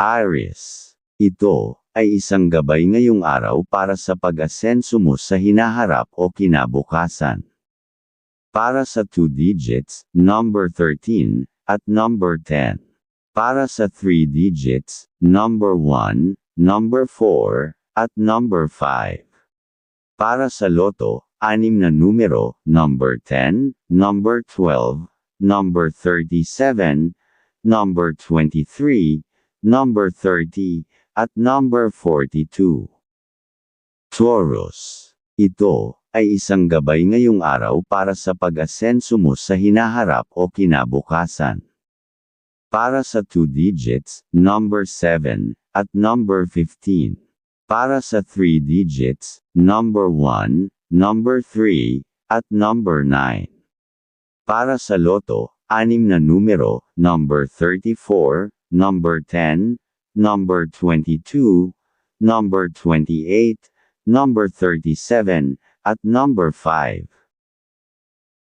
Aries. Ito ay isang gabay ngayong araw para sa pag-asenso mo sa hinaharap o kinabukasan. Para sa 2 digits, number 13, at number 10. Para sa 3 digits, number 1, number 4, at number 5. Para sa loto, anim na numero, number 10, number 12, number 37, number 23, number 30, at number 42. Taurus. Ito ay isang gabay ngayong araw para sa pag-asenso mo sa hinaharap o kinabukasan. Para sa 2 digits, number 7, at number 15. Para sa 3 digits, number 1, number 3, at number 9. Para sa loto, anim na numero, number 34, number 10, number 22, number 28, number 37, at number 5.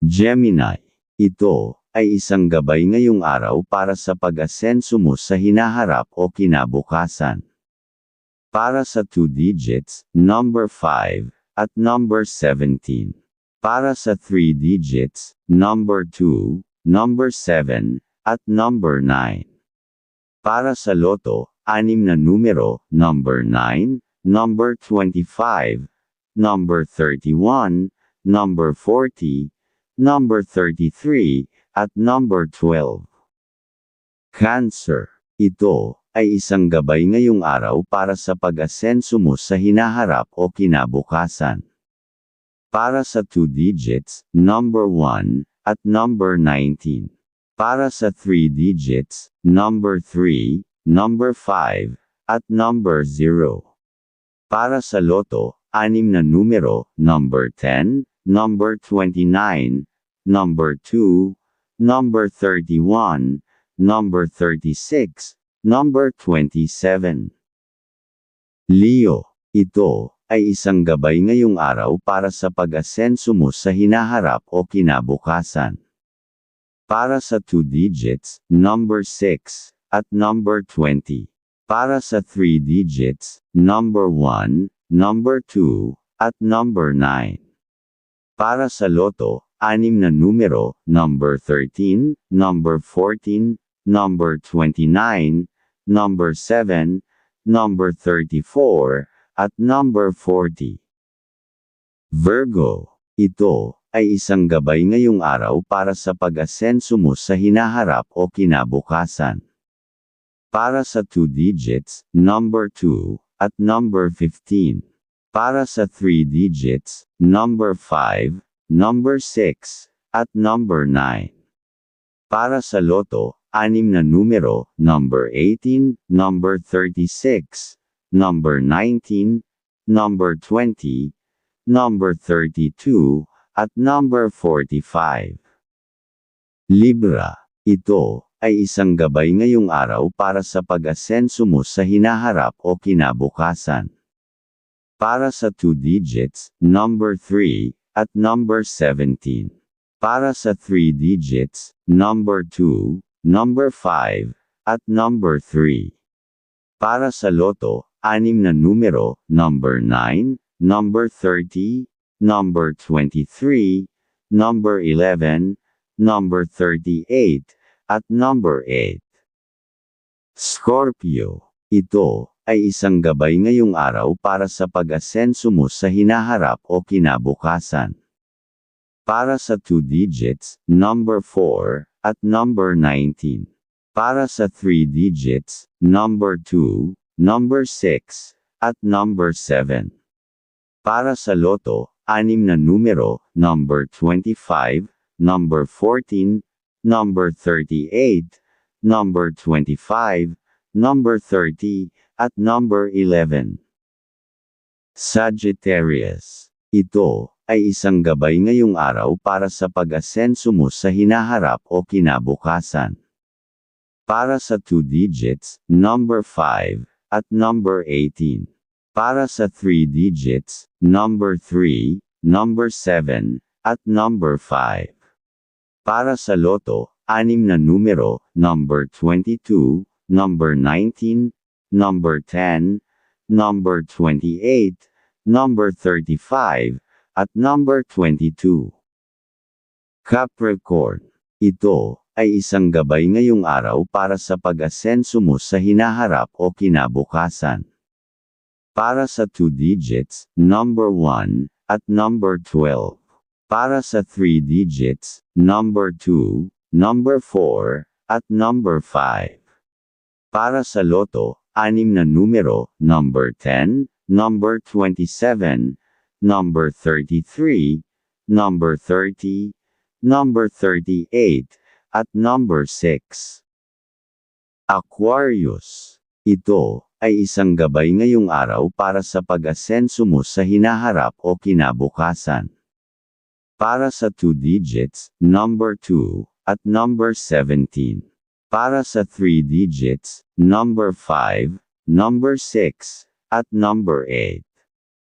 Gemini. Ito ay isang gabay ngayong araw para sa pag-asenso mo sa hinaharap o kinabukasan. Para sa 2 digits, number 5, at number 17. Para sa 3 digits, number 2, number 7, at number 9. Para sa loto, anim na numero, number 9, number 25, number 31, number 40, number 33, at number 12. Cancer. Ito ay isang gabay ngayong araw para sa pag-asenso mo sa hinaharap o kinabukasan. Para sa 2 digits, number 1, at number 19. Para sa 3 digits, number 3, number 5, at number 0. Para sa loto, anim na numero, number 10, number 29, number 2, number 31, number 36, number 27. Leo, ito ay isang gabay ngayong araw para sa pag-asenso mo sa hinaharap o kinabukasan. Para sa 2 digits, number 6, at number 20. Para sa 3 digits, number 1, number 2, at number 9. Para sa loto, anim na numero, number 13, number 14, number 29, number 7, number 34, at number 40. Virgo, ito ay isang gabay ngayong araw para sa pag-asenso mo sa hinaharap o kinabukasan. Para sa 2 digits, number 2, at number 15. Para sa 3 digits, number 5, number 6, at number 9. Para sa loto, anim na numero, number 18, number 36, number 19, number 20, number 32, at number 45. Libra. Ito ay isang gabay ngayong araw para sa pag-asenso mo sa hinaharap o kinabukasan. Para sa 2 digits, number 3, at number 17. Para sa 3 digits, number 2, number 5, at number 3. Para sa loto, anim na numero, number 9, number 30, number 23, number 11, number 38, at number 8. Scorpio. Ito ay isang gabay ngayong araw para sa pag-asenso mo sa hinaharap o kinabukasan. Para sa 2 digits, number 4, at number 19. Para sa 3 digits, number 2, number 6, at number 7. Para sa loto, anim na numero, number 25, number 14, number 38, number 25, number 30, at number 11. Sagittarius. Ito ay isang gabay ngayong araw para sa pag-asenso mo sa hinaharap o kinabukasan. Para sa 2 digits, number 5, at number 18. Para sa 3 digits, number 3, number 7, at number 5. Para sa loto, anim na numero, number 22, number 19, number 10, number 28, number 35, at number 22. Capricorn. Ito ay isang gabay ngayong araw para sa pag-asenso mo sa hinaharap o kinabukasan. Para sa 2 digits, number 1, at number 12. Para sa 3 digits, number 2, number 4, at number 5. Para sa loto, anim na numero, number 10, number 27, number 33, number 30, number 38, at number 6. Aquarius. Ito ay isang gabay ngayong araw para sa pag-asenso mo sa hinaharap o kinabukasan. Para sa 2 digits, number 2, at number 17. Para sa 3 digits, number 5, number 6, at number 8.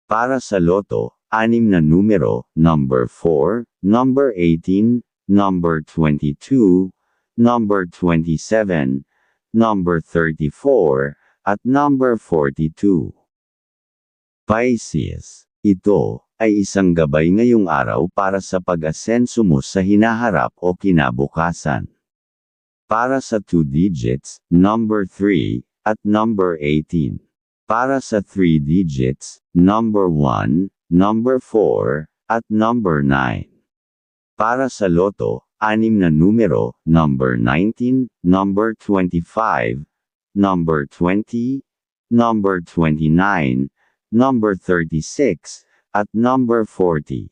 Para sa loto, anim na numero, number 4, number 18, number 22, number 27, number 34, at number 42. Pisces. Ito ay isang gabay ngayong araw para sa pag-asenso mo sa hinaharap o kinabukasan. Para sa 2 digits, number 3, at number 18. Para sa 3 digits, number 1, number 4, at number 9. Para sa loto, anim na numero, number 19, number 25, number 20, number 29, number 36, at number 40.